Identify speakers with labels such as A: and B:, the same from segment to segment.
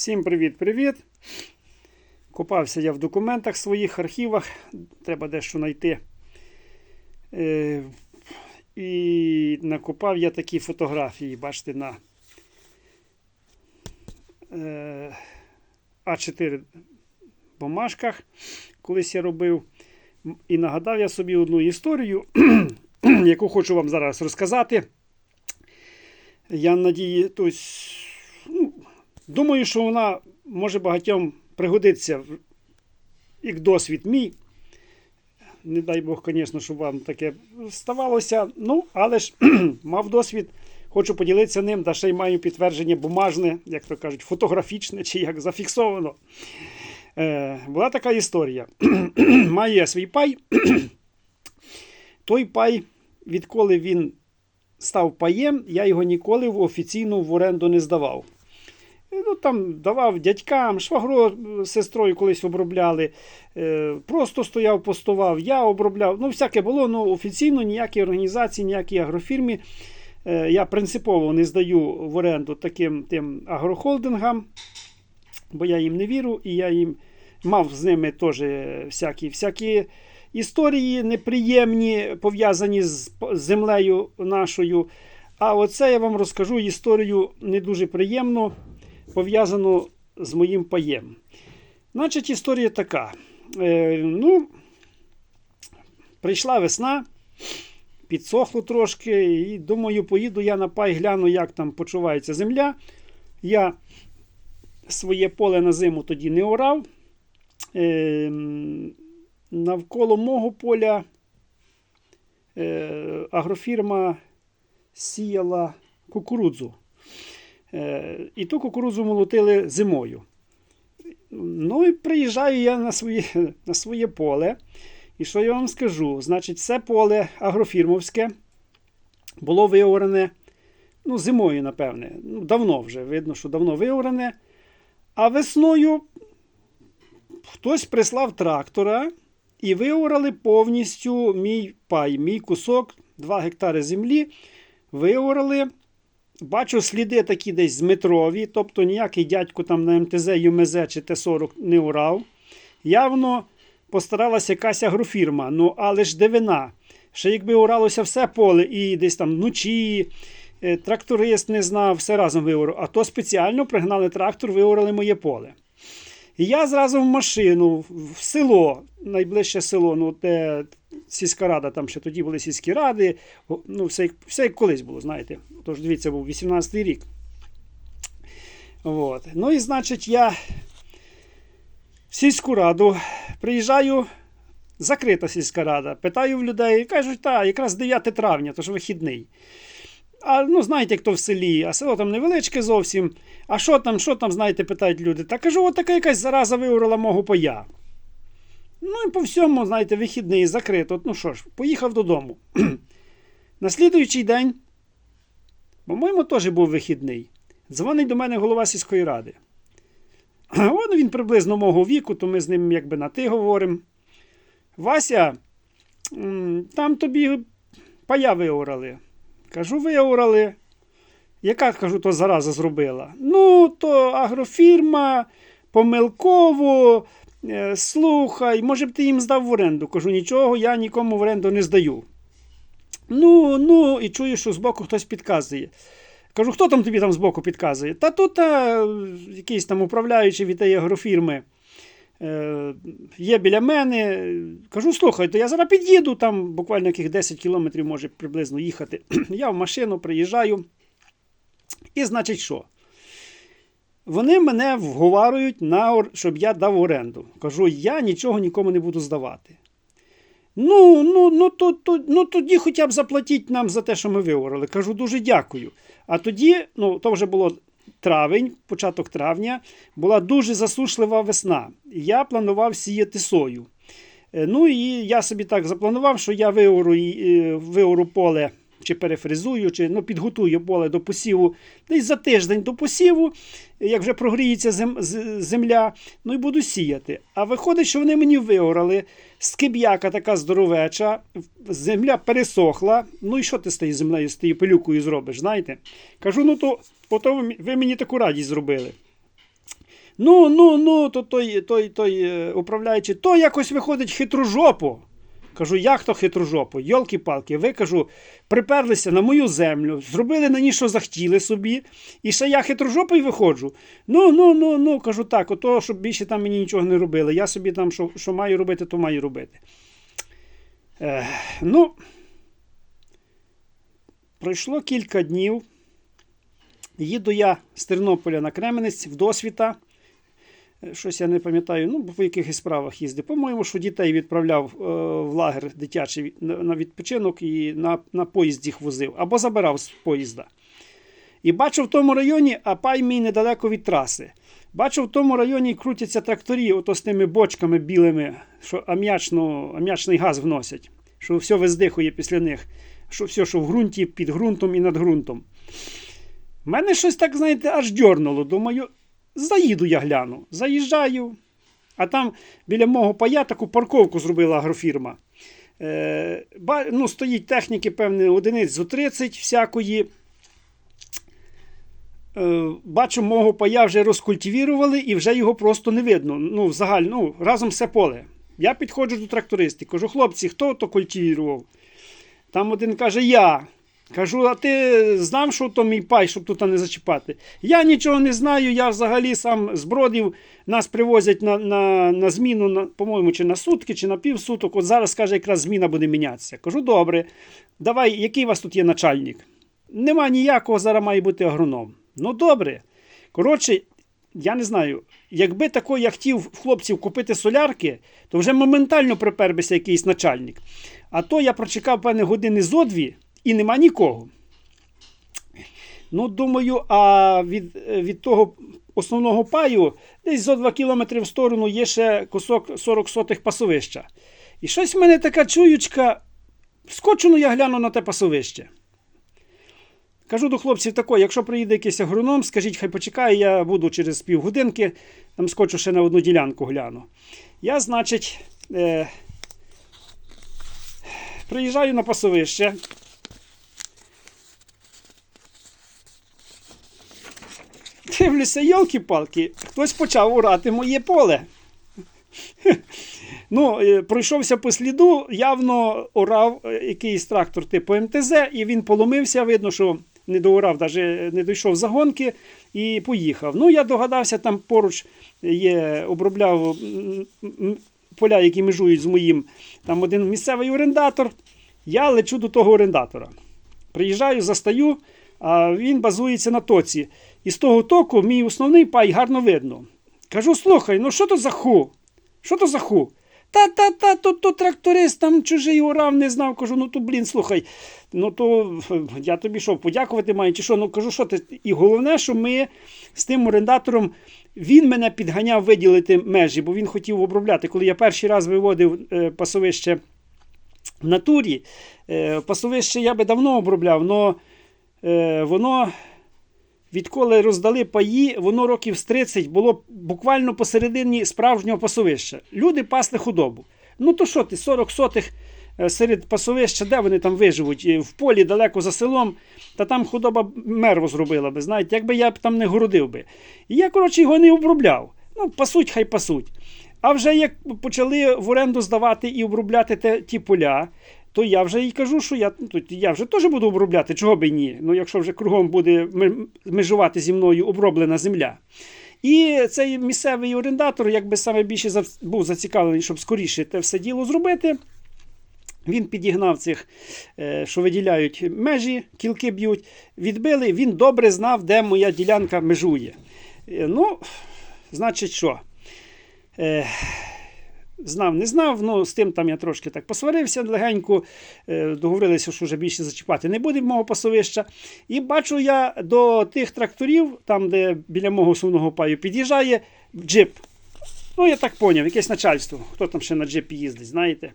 A: Всім привіт-привіт! Копався я в документах своїх архівах. Треба дещо знайти. Е, і накопав я такі фотографії, бачите, на е, А4 бумажках. Колись я робив. І нагадав я собі одну історію, яку хочу вам зараз розказати. Я надію, ну, думаю, що вона може багатьом пригодиться як досвід мій. Не дай Бог, звісно, щоб вам таке ставалося. Ну, але ж мав досвід, хочу поділитися ним, та ще й маю підтвердження бумажне, як то кажуть, фотографічне чи як зафіксовано. Е, була така історія. Маю я свій пай. Той пай, відколи він став паєм, я його ніколи в офіційну в оренду не здавав. Ну, там давав дядькам, швагро сестрою колись обробляли. Е, просто стояв, постував, я обробляв. Ну, всяке було, ну офіційно ніякі організації, ніякі агрофірмі. Е, я принципово не здаю в оренду таким тим агрохолдингам, бо я їм не вірю, і я їм мав з ними теж всякі, всякі історії неприємні, пов'язані з землею нашою. А оце я вам розкажу історію не дуже приємну, пов'язану з моїм паєм. Значить, історія така. Е, ну, прийшла весна, підсохло трошки, і думаю, поїду я на пай, гляну, як там почувається земля. Я своє поле на зиму тоді не орав. Е, навколо мого поля е, агрофірма сіяла кукурудзу. Е, і ту кукурудзу молотили зимою. Ну і приїжджаю я на своє, на своє поле. І що я вам скажу? Значить, це поле агрофірмовське було виорене ну, зимою, напевне. Ну, давно вже, видно, що давно виорене. А весною хтось прислав трактора і виорали повністю мій пай, мій кусок, 2 гектари землі. Виорали. Бачу сліди такі десь з метрові, тобто ніякий дядько там на МТЗ, ЮМЗ чи Т-40 не урав. Явно постаралася якась агрофірма. Ну, але ж дивина. Ще якби уралося все поле і десь там вночі, е, тракторист не знав, все разом виорав. А то спеціально пригнали трактор, виорали моє поле. І я зразу в машину, в село, найближче село, ну де сільська рада, там ще тоді були сільські ради, ну все, як- все як колись було, знаєте. Тож дивіться, був 18-й рік. От. Ну і значить, я в сільську раду приїжджаю, закрита сільська рада, питаю в людей, кажуть, так, якраз 9 травня, тож вихідний. А ну, знаєте, як то в селі, а село там невеличке зовсім. А що там, що там, знаєте, питають люди. Та кажу, от така якась зараза виурила мого пая. Ну і по всьому, знаєте, вихідний, закрито. Ну що ж, поїхав додому. На слідуючий день, по-моєму, теж був вихідний. Дзвонить до мене голова сільської ради. От він приблизно мого віку, то ми з ним якби на ти говоримо. Вася, там тобі пая виорали. Кажу, виорали. Яка, кажу, то зараза зробила? Ну, то агрофірма, помилково, слухай, може б ти їм здав в оренду. Кажу, нічого, я нікому в оренду не здаю. Ну, ну, і чую, що збоку хтось підказує. Кажу, хто там тобі там збоку підказує? Та тут а, якийсь там управляючий від агрофірми. Е, є біля мене. Кажу, слухай, то я зараз під'їду, там буквально яких 10 кілометрів може приблизно їхати. Я в машину приїжджаю. І значить, що? Вони мене вговарюють, на, щоб я дав оренду. Кажу, я нічого нікому не буду здавати. Ну, ну, ну, то, то, ну тоді хоча б заплатіть нам за те, що ми виорали. Кажу, дуже дякую. А тоді, ну, то вже було травень, початок травня, була дуже засушлива весна. Я планував сіяти сою. Е, Ну і я собі так запланував, що я виору, е, виору поле чи перефризую, чи ну, підготую поле до посіву десь за тиждень до посіву, як вже прогріється зем, земля, ну і буду сіяти. А виходить, що вони мені виорали, скиб'яка така здоровеча, земля пересохла. Ну і що ти з тією землею, з тією пилюкою зробиш, знаєте? Кажу, ну то ото ви, ви мені таку радість зробили. Ну, ну, ну, то той, той, той е, управляючий, то якось виходить хитрожопо. Кажу, як то хитрожопо? Йолки-палки, ви кажу, приперлися на мою землю, зробили на ній, що захотіли собі, і ще я хитрожопий виходжу. Ну, ну, ну, ну, кажу так, ото, щоб більше там мені нічого не робили. Я собі там, що, що маю робити, то маю робити. Е, ну, пройшло кілька днів. Їду я з Тернополя на Кременець в досвіта. Щось я не пам'ятаю, ну, по якихось справах їздив. По-моєму, що дітей відправляв е, в лагер дитячий на, відпочинок і на, на поїзд їх возив або забирав з поїзда. І бачу в тому районі, а пай мій недалеко від траси. Бачу, в тому районі крутяться тракторі, ото з тими бочками білими, що ам'ячну, ам'ячний газ вносять, що все виздихує після них, що все, що в ґрунті, під ґрунтом і над ґрунтом. Мене щось так, знаєте, аж дьорнуло. Думаю, заїду я гляну. Заїжджаю. А там біля мого пая таку парковку зробила агрофірма. Е, ну, стоїть техніки, певне, одиниць зо 30 всякої. Е, бачу, мого пая вже розкультивірували і вже його просто не видно. Ну, взагалі, ну, разом все поле. Я підходжу до трактористів, кажу, хлопці, хто то культивірував? Там один каже, я. Кажу, а ти знав, що то мій пай, щоб тут не зачіпати? Я нічого не знаю, я взагалі сам з бродів нас привозять на, на, на зміну, на, по-моєму, чи на сутки, чи на півсуток. От зараз, каже, якраз зміна буде мінятися. Кажу, добре, давай, який у вас тут є начальник? Нема ніякого, зараз має бути агроном. Ну, добре. Коротше, я не знаю, якби тако я хотів хлопців купити солярки, то вже моментально припер бися якийсь начальник. А то я прочекав певне години зо дві і нема нікого. Ну, думаю, а від, від того основного паю десь зо 2 кілометри в сторону є ще кусок 40 сотих пасовища. І щось в мене така чуючка. Скочу, ну я гляну на те пасовище. Кажу до хлопців тако, якщо приїде якийсь агроном, скажіть, хай почекає, я буду через півгодинки, там скочу ще на одну ділянку гляну. Я, значить, е, приїжджаю на пасовище. Дивлюся, йолки-палки, хтось почав урати моє поле. Ну, е, пройшовся по сліду, явно орав е, якийсь трактор типу МТЗ, і він поломився. Видно, що не доорав, навіть не дійшов загонки і поїхав. Ну, я догадався, там поруч є, обробляв поля, які межують з моїм. Там один місцевий орендатор. Я лечу до того орендатора. Приїжджаю, застаю, він базується на тоці. І з того току мій основний пай гарно видно. Кажу: слухай, ну що то за ху? Що то за ху? Та-та-та, то, то тракторист там чужий урав не знав. Кажу, ну то, блін, слухай, ну то я тобі що, подякувати маю, чи що? Ну кажу, що ти. І головне, що ми з тим орендатором, він мене підганяв виділити межі, бо він хотів обробляти. Коли я перший раз виводив е, пасовище в натурі, е, пасовище я би давно обробляв, але воно. Відколи роздали паї, воно років з 30 було буквально посередині справжнього пасовища. Люди пасли худобу. Ну то що ти, 40 сотих е, серед пасовища, де вони там виживуть? Е, В полі далеко за селом, та там худоба мерво зробила би. Знаєте, якби я б там не городив би. І я, коротше, його не обробляв. Ну, пасуть, хай пасуть. А вже як почали в оренду здавати і обробляти те, ті поля, то я вже і кажу, що я, ну, то я вже теж буду обробляти, чого би ні. Ну, якщо вже кругом буде межувати зі мною оброблена земля. І цей місцевий орендатор, якби саме більше був зацікавлений, щоб скоріше те все діло зробити. Він підігнав цих, е, що виділяють межі, кілки б'ють, відбили. Він добре знав, де моя ділянка межує. Е, Ну, значить, що? Знав, не знав, ну з тим там я трошки так посварився легенько, е, договорилися, що вже більше зачіпати не буде мого пасовища. І бачу я до тих тракторів, там, де біля мого основного паю під'їжджає джип. Ну, я так поняв, якесь начальство. Хто там ще на джипі їздить, знаєте?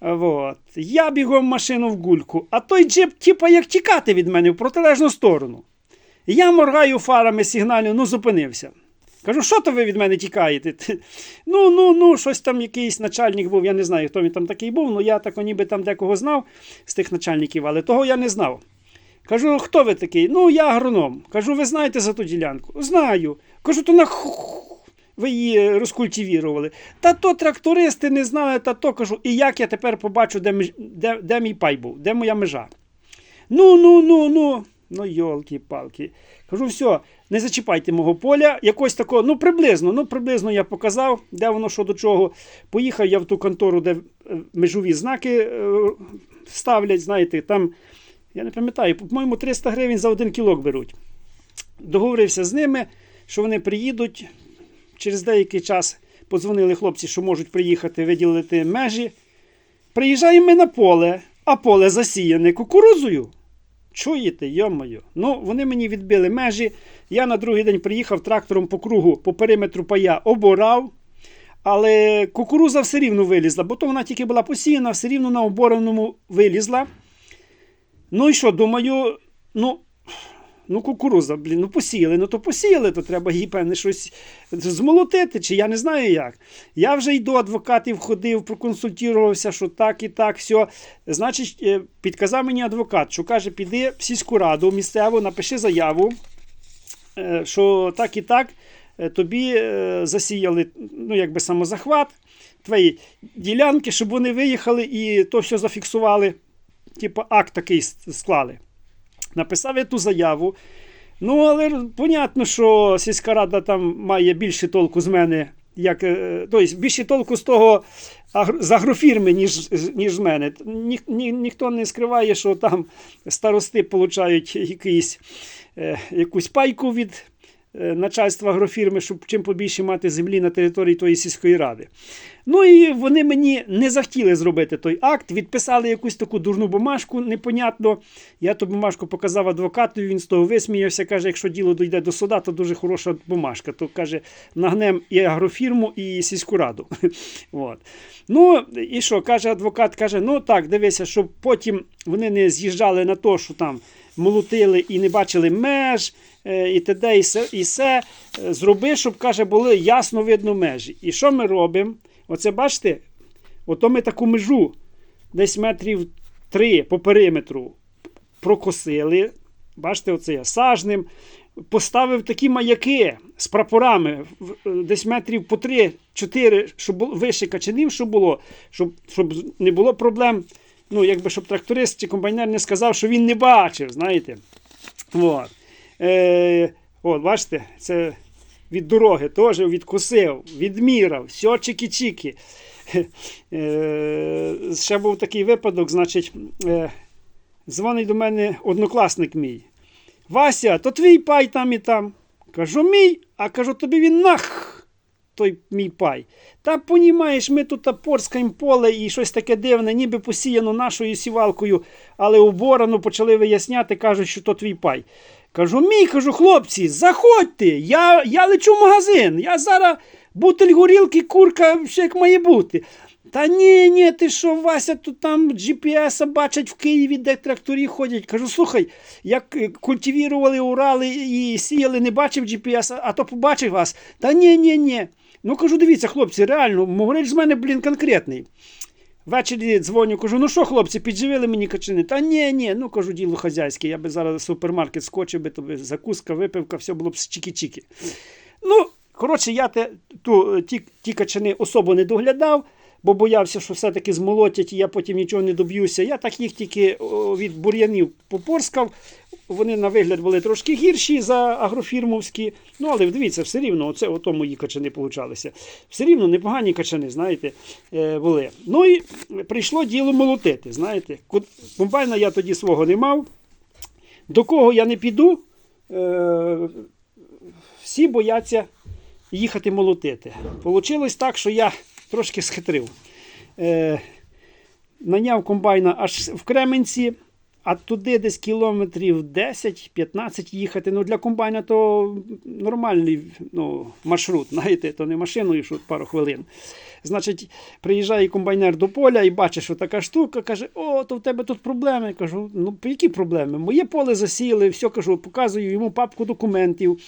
A: Вот. Я бігом машину в гульку, а той джип, типа, як тікати від мене в протилежну сторону. Я моргаю фарами сигналю, ну зупинився. Кажу, що то ви від мене тікаєте? Ну, ну, ну, щось там якийсь начальник був, я не знаю, хто він там такий був, ну я так ніби там декого знав з тих начальників, але того я не знав. Кажу, хто ви такий? Ну, я агроном. Кажу, ви знаєте за ту ділянку? Знаю. Кажу, то на ви її розкультивірували. Та то трактористи не знали, та то кажу, і як я тепер побачу, де, де, де мій пай був, де моя межа. Ну, ну, ну, ну. Ну, йолки-палки. Кажу, все, не зачіпайте мого поля. Якось такого, ну приблизно, ну приблизно я показав, де воно що до чого. Поїхав я в ту контору, де е, межові знаки е, ставлять, знаєте, там, я не пам'ятаю, по-моєму, 300 гривень за один кілок беруть. Договорився з ними, що вони приїдуть. Через деякий час подзвонили хлопці, що можуть приїхати виділити межі. Приїжджаємо ми на поле, а поле засіяне кукурудзою. Чуєте, йомою. Ну, вони мені відбили межі. Я на другий день приїхав трактором по кругу по периметру пая оборав. Але кукуруза все рівно вилізла, бо то вона тільки була посіяна, все рівно на обораному вилізла. Ну і що, думаю, ну, ну кукуруза, блін, ну посіяли, ну то посіяли, то треба їй певне щось змолотити, чи я не знаю як. Я вже й до адвокатів ходив, проконсультувався, що так і так, все. Значить, е, підказав мені адвокат, що каже, піди в сільську раду місцеву, напиши заяву, е, що так і так е, тобі засіяли ну, якби самозахват, твої ділянки, щоб вони виїхали і то все зафіксували. Типу, акт такий склали. Написав я ту заяву. Ну, але понятно, що сільська рада там має більше толку з мене, як, тобто більше толку з того з агрофірми, ніж, ніж з мене. Ні, ні, ніхто не скриває, що там старости получають якийсь, е, якусь пайку від начальства агрофірми, щоб чим побільше мати землі на території тої сільської ради. Ну і вони мені не захотіли зробити той акт, відписали якусь таку дурну бумажку, непонятно. Я ту бумажку показав адвокату, він з того висміявся. Каже, якщо діло дійде до суда, то дуже хороша бумажка. То каже, нагнем і агрофірму, і сільську раду. От. Ну і що, каже адвокат, каже: ну так, дивися, щоб потім вони не з'їжджали на то, що там молотили і не бачили меж, е, і т.д. і се, і се. Е, Зроби, щоб каже, були ясно видно межі. І що ми робимо? Оце бачите, ото ми таку межу десь метрів три по периметру прокосили. Бачите, оце я сажним. Поставив такі маяки з прапорами десь метрів по 3-4, щоб вище качанів, щоб було, щоб, щоб не було проблем. Ну, якби щоб тракторист чи комбайнер не сказав, що він не бачив, знаєте. От. Е, от, бачите, це від дороги теж відкусив, відмірав, все чики-чики. Е, ще був такий випадок, значить, е, дзвонить до мене однокласник мій. Вася, то твій пай там і там. Кажу, мій, а кажу, тобі він нах. Той мій пай. Та понімаєш, ми тут порскаємо поле і щось таке дивне, ніби посіяно нашою сівалкою, але оборано почали виясняти, кажуть, що то твій пай. Кажу, мій, кажу, хлопці, заходьте, я, я лечу в магазин. Я зараз бутиль горілки, курка, все як має бути. Та ні, ні, ти що, Вася, тут там GPS бачать в Києві, де тракторі ходять. Кажу, слухай, як е, культивірували Урали і сіяли, не бачив GPS, а то побачив вас. Та ні, ні, ні. Ну кажу, дивіться, хлопці, реально, могрич з мене, блін, конкретний. Ввечері дзвоню, кажу, ну що, хлопці, підживили мені качани? Та ні, ні, ну кажу, діло хазяйське. Я би зараз в супермаркет скочив би, то би закуска, випивка, все було б чики-чики. Ну, коротше, я те, ту, ті, ті качани особо не доглядав, бо боявся, що все-таки змолотять, і я потім нічого не доб'юся. Я так їх тільки від бур'янів попорскав. Вони на вигляд були трошки гірші за агрофірмовські. Ну, але дивіться, все рівно, оце ото мої качани получалися. Все рівно непогані качани, знаєте, е, були. Ну і прийшло діло молотити. знаєте. Комбайна я тоді свого не мав. До кого я не піду, е, всі бояться їхати молотити. Получилось так, що я трошки схитрив. Е, наняв комбайна аж в Кременці, а туди десь кілометрів 10-15 їхати. Ну, для комбайна то нормальний ну, маршрут, знаєте, то не машиною, що пару хвилин. Значить, приїжджає комбайнер до поля і бачить, що така штука, каже: О, то в тебе тут проблеми. Я кажу, ну які проблеми? Моє поле засіяли, все кажу, показую йому папку документів.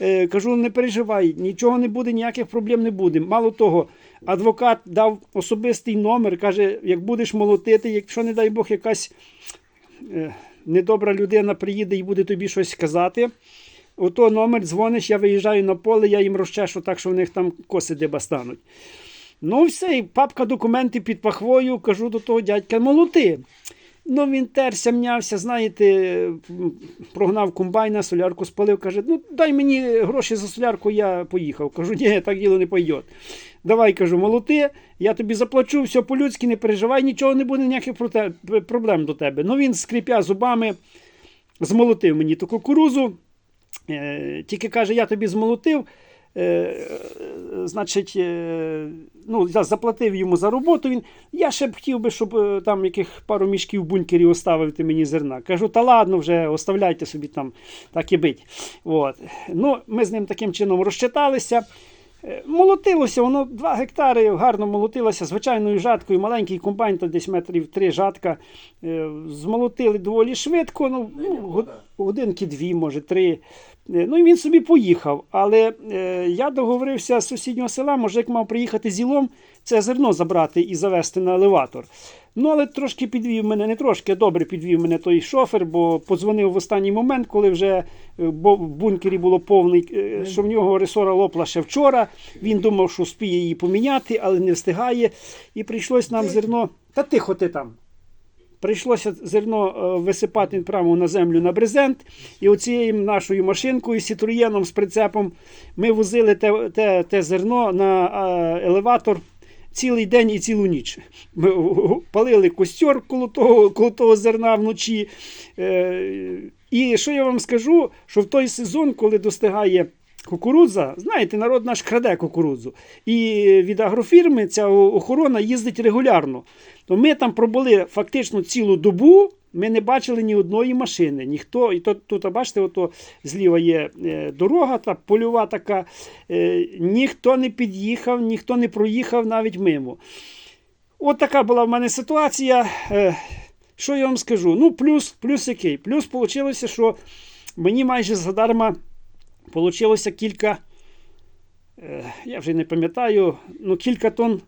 A: Е, кажу, не переживай, нічого не буде, ніяких проблем не буде. Мало того, адвокат дав особистий номер, каже, як будеш молотити, якщо, не дай Бог, якась недобра людина приїде і буде тобі щось казати, ото номер дзвониш, я виїжджаю на поле, я їм розчешу так, що в них там коси диба стануть. Ну, все, і папка документи під пахвою, кажу до того дядька, молоти. Ну, він терся, мнявся, знаєте, прогнав комбайна, солярку спалив, каже, ну дай мені гроші за солярку, я поїхав. Кажу, ні, так діло не пойде. Давай, кажу, молоти, я тобі заплачу, все по-людськи, не переживай, нічого не буде, ніяких проблем до тебе. Ну, він, скрипя зубами, змолотив мені ту кукурузу. Е, тільки каже, я тобі змолотив. Е, е, значить, е, ну, я заплатив йому за роботу. Він, я ще б хотів би, щоб е, там яких пару мішків бункерів оставити мені зерна. Кажу, та ладно, вже оставляйте собі там, так і бить. От. Ну, ми з ним таким чином розчиталися. Е, Молотилося, воно 2 гектари гарно молотилося звичайною жаткою, маленький комбайн, то десь метрів 3 жатка. Е, Змолотили доволі швидко, ну, ну, годинки дві, може, три. Е, Ну і він собі поїхав. Але е, я договорився з сусіднього села, може, як мав приїхати зілом, це зерно забрати і завести на елеватор. Ну, але трошки підвів мене, не трошки, а добре підвів мене той шофер, бо подзвонив в останній момент, коли вже е, в бункері було повний, е, що в нього ресора лопла ще вчора. Він думав, що спіє її поміняти, але не встигає. І прийшлось нам зерно. Та тихо ти там. Прийшлося зерно е, висипати прямо на землю на брезент. І оцією нашою машинкою, сітруєном з прицепом, ми возили те, те, те зерно на елеватор цілий день і цілу ніч. Ми палили костер коло того, коло того зерна вночі. Е, І що я вам скажу, що в той сезон, коли достигає. Кукурудза, знаєте, народ наш краде кукурудзу. І від агрофірми ця охорона їздить регулярно. То ми там пробули фактично цілу добу, ми не бачили ні одної машини. Ніхто, і то, тут, бачите, ото зліва є е, дорога, та польова така. Е, ніхто не під'їхав, ніхто не проїхав навіть мимо. От така була в мене ситуація. Е, що я вам скажу? Ну, плюс, плюс який? Плюс вийшло, що мені майже задарма Получилося кілька, е, я вже не пам'ятаю, ну кілька тонн,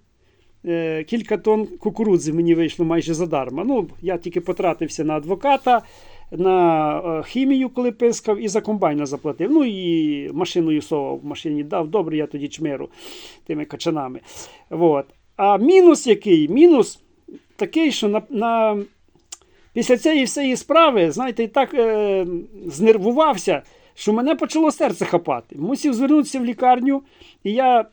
A: е, кілька тонн кукурудзи мені вийшло майже задарма. Ну, я тільки потратився на адвоката, на хімію, коли пискав, і за комбайна заплатив. Ну і машиною совав в машині дав. Добре, я тоді чмиру тими качанами. Вот. А мінус який? Мінус такий, що на, на... після цієї всієї справи, знаєте, і так е, знервувався що мене почало серце хапати. Мусів звернутися в лікарню, і я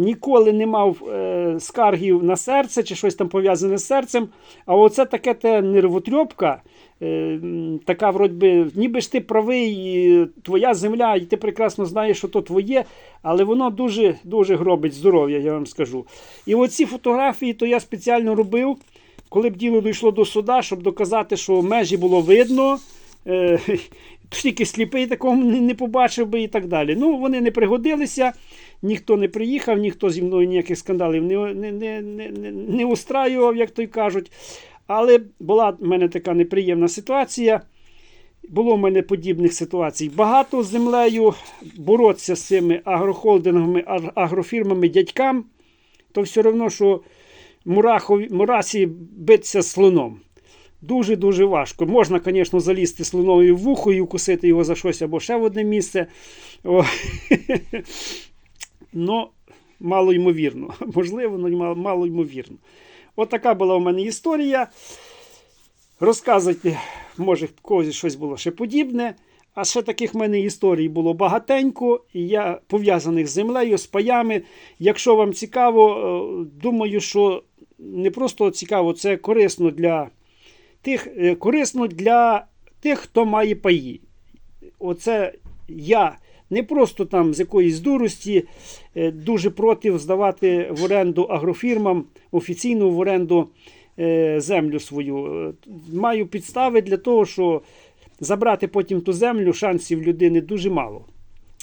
A: ніколи не мав е, скаргів на серце чи щось там пов'язане з серцем. А оце таке те нервотрьопка, е, така, вроді ніби ж ти правий, і твоя земля, і ти прекрасно знаєш, що то твоє, але воно дуже дуже гробить здоров'я, я вам скажу. І оці фотографії то я спеціально робив, коли б діло дійшло до суда, щоб доказати, що межі було видно. Е, тільки сліпий такого не побачив би і так далі. Ну, вони не пригодилися, ніхто не приїхав, ніхто зі мною ніяких скандалів не, не, не, не, не, устраював, як то й кажуть. Але була в мене така неприємна ситуація. Було в мене подібних ситуацій багато з землею. Боротися з цими агрохолдингами, агрофірмами, дядькам, то все одно, що мурахові, мурасі битися з слоном. Дуже-дуже важко. Можна, звісно, залізти слоновою в вухо і укусити його за щось або ще в одне місце. О. Ну, мало ймовірно. Можливо, але мало, ймовірно. От була у мене історія. Розказуйте, може, в когось щось було ще подібне. А ще таких в мене історій було багатенько, і я пов'язаних з землею, з паями. Якщо вам цікаво, е, думаю, що не просто цікаво, це корисно для тих, е, корисно для тих, хто має паї. Оце я не просто там з якоїсь дурості е, дуже проти здавати в оренду агрофірмам, офіційно в оренду е, землю свою. Е, Маю підстави для того, що забрати потім ту землю шансів людини дуже мало.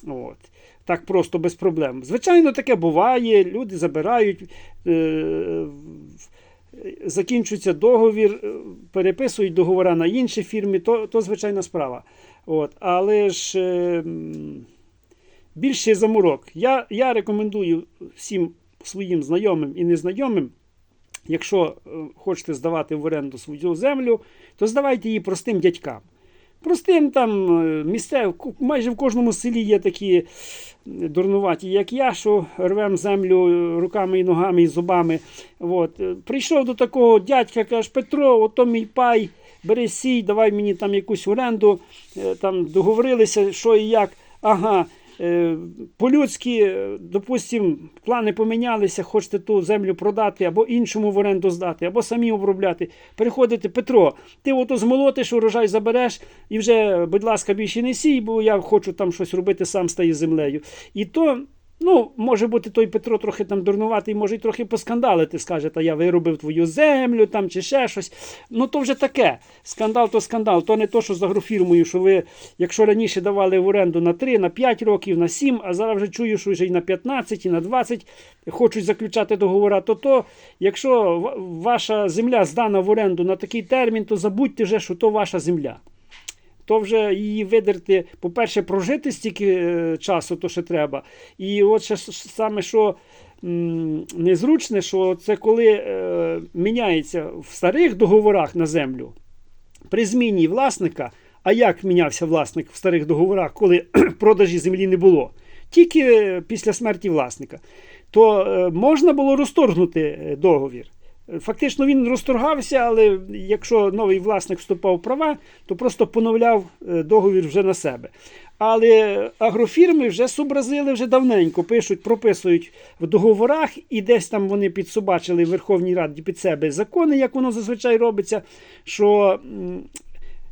A: От. Так просто без проблем. Звичайно, таке буває. Люди забирають, закінчується договір, переписують договори на інші фірми, то, то звичайна справа. От. Але ж м, більше заморок. Я, я рекомендую всім своїм знайомим і незнайомим. Якщо е, хочете здавати в оренду свою землю, то здавайте її простим дядькам. Простим там е, місцев, ку- майже в кожному селі є такі е, дурнуваті, як я, що рвем землю руками і ногами і зубами. От. Прийшов до такого дядька, каже, Петро, ото мій пай, бери сій, давай мені там якусь оренду, там договорилися, що і як. Ага. Е, По-людськи, допустимо, допустим, плани помінялися, хочете ту землю продати, або іншому в оренду здати, або самі обробляти. Приходите, Петро, ти ото змолотиш, урожай забереш і вже, будь ласка, більше не сій, бо я хочу там щось робити сам з тією землею. І то, ну, може бути, той Петро трохи там дурнуватий, може й трохи поскандалити, скаже, та я виробив твою землю там чи ще щось. Ну то вже таке. Скандал то скандал. То не то, що з агрофірмою, що ви, якщо раніше давали в оренду на 3, на 5 років, на 7, а зараз вже чую, що вже і на 15, і на 20 хочуть заключати договори, то то, якщо ваша земля здана в оренду на такий термін, то забудьте вже, що то ваша земля. То вже її видерти, по-перше, прожити стільки е, часу, то ще треба. І от ще саме що незручне, що це коли е, міняється в старих договорах на землю при зміні власника. А як мінявся власник в старих договорах, коли продажі землі не було? Тільки е, після смерті власника, то можна було розторгнути договір. Фактично він розторгався, але якщо новий власник вступав в права, то просто поновляв е, договір вже на себе. Але агрофірми вже зобразили вже давненько, пишуть, прописують в договорах, і десь там вони підсобачили в Верховній Раді під себе закони, як воно зазвичай робиться, що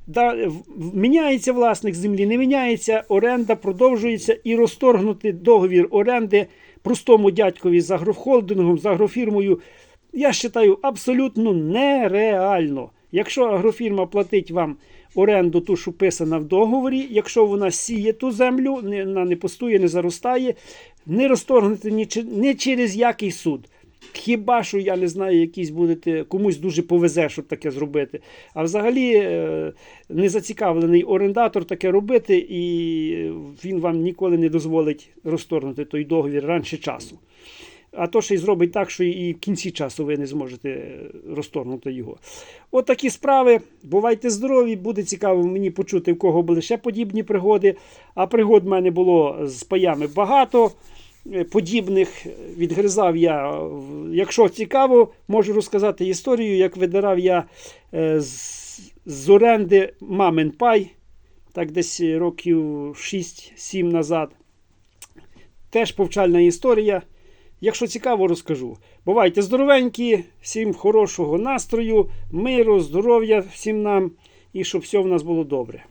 A: да, міняється власник землі, не міняється, оренда продовжується і розторгнути договір оренди простому дядькові з агрохолдингом, з агрофірмою, я вважаю, абсолютно нереально. Якщо агрофірма платить вам оренду, ту, що писана в договорі, якщо вона сіє ту землю, вона не пустує, не заростає, не розторгнути ні, через який суд. Хіба що я не знаю, якісь будете комусь дуже повезе, щоб таке зробити. А взагалі е, не зацікавлений орендатор таке робити, і він вам ніколи не дозволить розторгнути той договір раніше часу. А то ще й зробить так, що і в кінці часу ви не зможете е, розторгнути його. От такі справи. Бувайте здорові, буде цікаво мені почути, в кого були ще подібні пригоди. А пригод в мене було з паями багато. е, Подібних відгризав я. Якщо цікаво, можу розказати історію, як видирав я е, з, з оренди мамин пай, так десь років 6-7 назад. Теж повчальна історія. Якщо цікаво, розкажу. Бувайте здоровенькі, всім хорошого настрою, миру, здоров'я всім нам і щоб все в нас було добре.